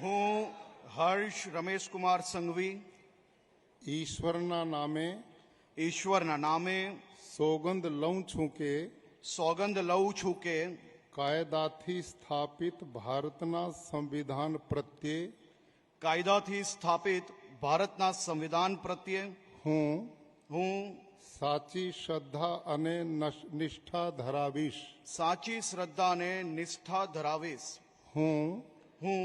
હું હર્ષ રમેશકુમાર સંઘવી ઈશ્વરના નામે ઈશ્વરના નામે સોગંદ લઉં છું કે સોગંદ લઉં છું કે કાયદાથી સ્થાપિત ભારતના સંવિધાન પ્રત્યે કાયદાથી સ્થાપિત ભારતના સંવિધાન પ્રત્યે હું હું સાચી શ્રદ્ધા અને નશ- નિષ્ઠા ધરાવીશ સાચી શ્રદ્ધા અને નિષ્ઠા ધરાવીશ હું હું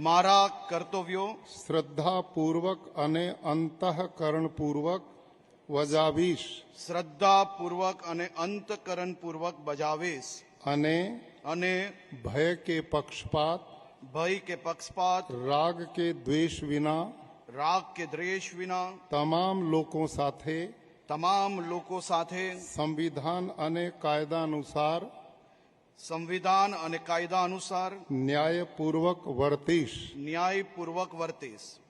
મારા કર્તવ્યો શ્રદ્ધાપૂર્વક અને અંતઃકરણપૂર્વક વજાવીશ શ્રદ્ધાપૂર્વક અને અંતકરણપૂર્વક બજાવીશ અને અને ભય કે પક્ષપાત ભય કે પક્ષપાત રાગ કે દ્વેષ વિના રાગ કે દ્વેષ વિના તમામ લોકો સાથે તમામ લોકો સાથે સંવિધાન અને કાયદા અનુસાર સંવિધાન અને કાયદા અનુસાર ન્યાયપૂર્વક વર્તીશ. ન્યાયપૂર્વક વર્તીશ.